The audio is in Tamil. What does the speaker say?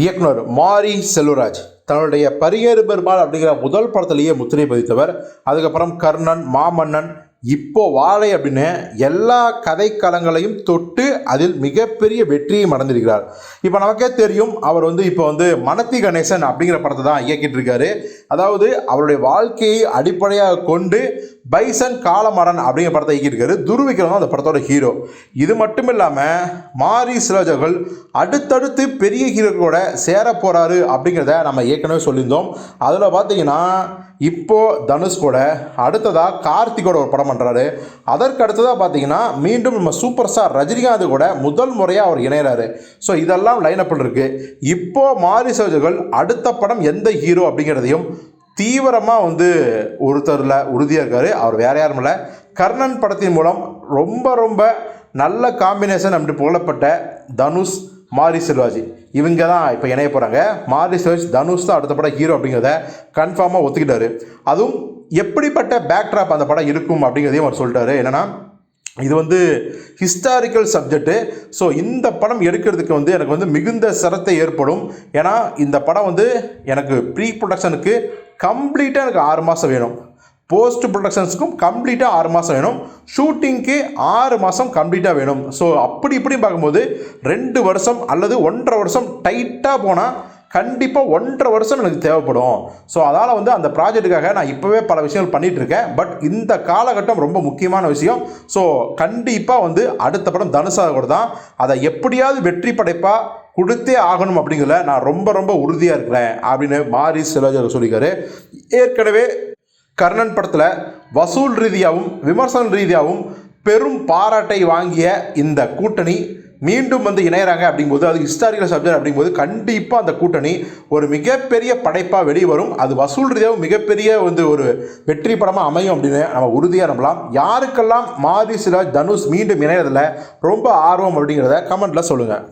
இயக்குனர் மாரி செல்வராஜ். தன்னுடைய பரியேறு பெருமாள் அப்படிங்கிற முதல் படத்திலேயே முத்திரை பதித்தவர். அதுக்கப்புறம் கர்ணன் மாமன்னன் இப்போ வாழை அப்படின்னு எல்லா கதைக்களங்களையும் தொட்டு அதில் மிகப்பெரிய வெற்றியை மறந்திருக்கிறார். இப்போ நமக்கே தெரியும் அவர் வந்து இப்போ வந்து மனத்தி கணேசன் அப்படிங்கிற படத்தை தான் இயக்கிட்டு இருக்காரு. அதாவது அவருடைய வாழ்க்கையை அடிப்படையாக கொண்டு பைசன் காலமரன் அப்படிங்கிற படத்தை இயக்கியிருக்காரு. துருவிக்ரம் அந்த படத்தோட ஹீரோ இது மட்டும் இல்லாமல் மாரி சிலோஜர்கள் அடுத்தடுத்து பெரிய ஹீரோக்களோட சேர போகிறாரு அப்படிங்கிறத நம்ம ஏற்கனவே சொல்லியிருந்தோம். அதில் பார்த்தீங்கன்னா இப்போ தனுஷ் கூட அடுத்ததாக கார்த்திகோட ஒரு படம் பண்ணுறாரு அதற்கு அடுத்ததாக பார்த்தீங்கன்னா மீண்டும் நம்ம சூப்பர் ஸ்டார் ரஜினிகாந்த் கூட முதல் முறையாக அவர் இணையிறாரு. ஸோ இதெல்லாம் லைனப்பில் இருக்குது இப்போது மாரி சோஜர்கள் அடுத்த படம் எந்த ஹீரோ அப்படிங்கிறதையும் தீவிரமாக வந்து ஒருத்தரில் உறுதியாக இருக்கார். அவர் வேற யாரும் இல்லை. கர்ணன் படத்தின் மூலம் ரொம்ப ரொம்ப நல்ல காம்பினேஷன் அப்படி புகழப்பட்ட தனுஷ் மாரி செல்வாஜி. இவங்க தான் இப்போ இணைய போகிறாங்க மாரி செல்வாஜ் தனுஷ் தான் அடுத்த படம் ஹீரோ அப்படிங்கிறத கன்ஃபார்மாக ஒத்துக்கிட்டாரு. அதுவும் எப்படிப்பட்ட பேக்ட்ராப் அந்த படம் இருக்கும் அப்படிங்கிறதையும் அவர் சொல்லிட்டாரு. என்னென்னா இது வந்து ஹிஸ்டாரிக்கல் சப்ஜெக்ட்டு ஸோ இந்த படம் எடுக்கிறதுக்கு வந்து எனக்கு வந்து மிகுந்த சிரத்தை ஏற்படும். ஏன்னா இந்த படம் வந்து எனக்கு ப்ரீ ப்ரொடக்ஷனுக்கு கம்ப்ளீட்டாக எனக்கு ஆறு மாதம் வேணும். போஸ்ட் ப்ரொடக்ஷன்ஸுக்கும் கம்ப்ளீட்டாக ஆறு மாதம் வேணும். ஷூட்டிங்க்கு ஆறு மாதம் கம்ப்ளீட்டாக வேணும். ஸோ அப்படி இப்படி பார்க்கும்போது ரெண்டு வருஷம் அல்லது ஒன்றரை வருஷம் டைட்டாக போனால் கண்டிப்பாக ஒன்றரை வருஷம் எனக்கு தேவைப்படும். ஸோ அதால் வந்து அந்த ப்ராஜெக்ட்டுக்காக நான் இப்போவே பல விஷயங்கள் பண்ணிகிட்ருக்கேன் இருக்கேன் பட் இந்த காலகட்டம் ரொம்ப முக்கியமான விஷயம். ஸோ கண்டிப்பாக வந்து அடுத்த படம் தனுஷாக கூட தான். அதை எப்படியாவது வெற்றி படைப்பாக கொடுத்தே ஆகணும் அப்படிங்கிறதுல நான் ரொம்ப ரொம்ப உறுதியாக இருக்கிறேன் அப்படின்னு மாரி சிலோஜர் சொல்லியிருக்காரு. ஏற்கனவே கர்ணன் படத்தில் வசூல் ரீதியாகவும் விமர்சன ரீதியாகவும் பெரும் பாராட்டை வாங்கிய இந்த கூட்டணி மீண்டும் வந்து இணையறாங்க அப்படிங்கும்போது அது ஹிஸ்டாரிக்கல் சப்ஜெக்ட் அப்படிங்கும்போது கண்டிப்பாக அந்த கூட்டணி ஒரு மிகப்பெரிய படைப்பாக வெளியே வரும் அது வசூல் ரீதியாகவும் மிகப்பெரிய வந்து ஒரு வெற்றி படமாக அமையும் அப்படின்னு நம்ம உறுதியாக நம்பலாம். யாருக்கெல்லாம் மாரி சிராஜ் தனுஷ் மீண்டும் இணையறதில் ரொம்ப ஆர்வம் அப்படிங்கிறத கமெண்ட்டில் சொல்லுங்கள்